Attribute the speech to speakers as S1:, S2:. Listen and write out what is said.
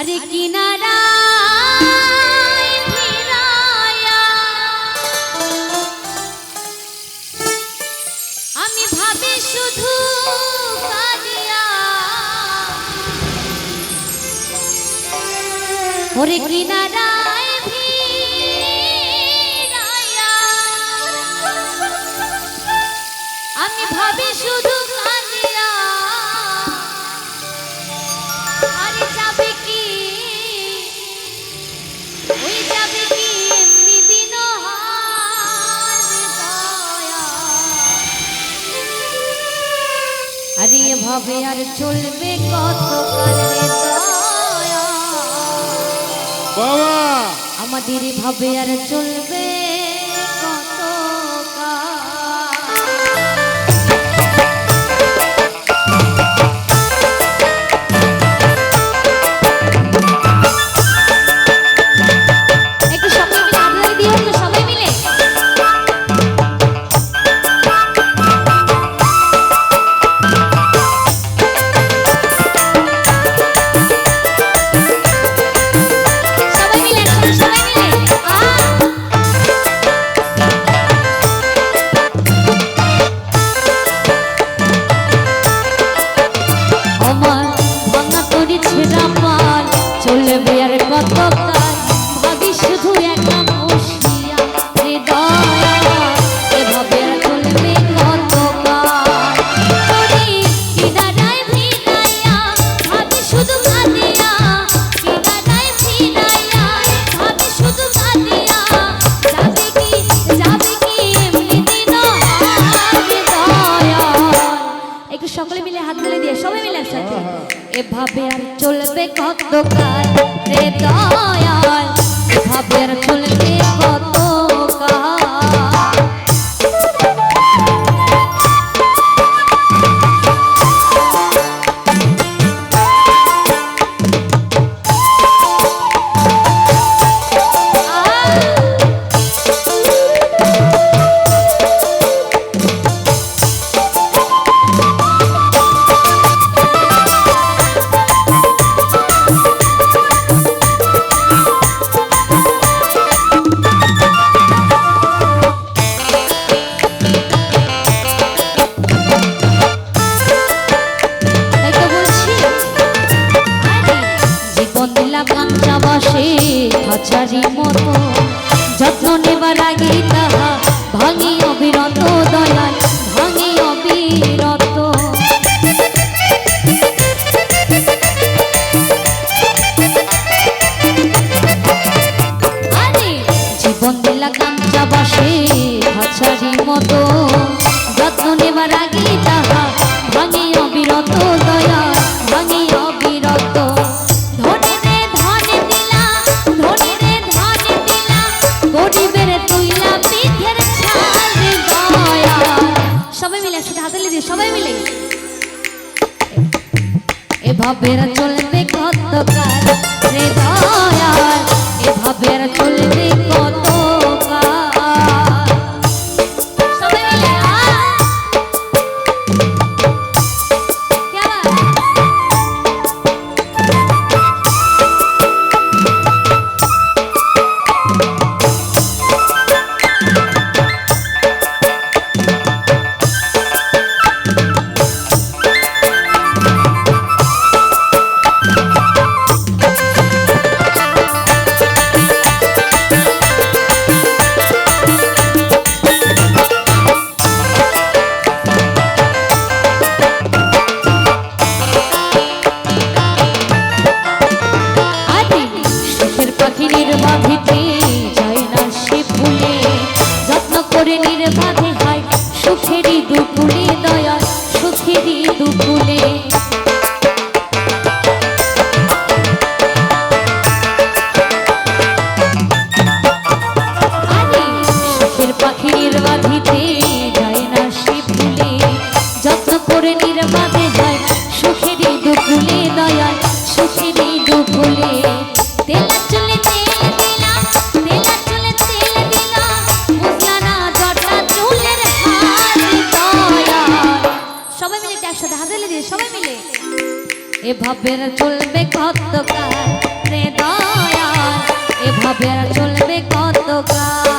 S1: আরে কিনারা আমি ভাবি শুধু ওরে কিনারা আমি ভাবি শুধু আরে ভাবে আর চলবে কত
S2: বাবা!
S1: আমাদের ভাবে আর চলবে কত অন্ধকার রে দয়াল ভাবের মতো যত্ন নেবার আগে সবাই মিলে একসাথে হাতে দিয়ে সবাই মিলে। এভাবে চলবে কত কাল রে দয়াল, এভাবে চলবে দুপুরে দয়া সুখেরই দুপুরে। এভাবে চলবে কত কাল রে দয়া এভাবে চলবে কত কাল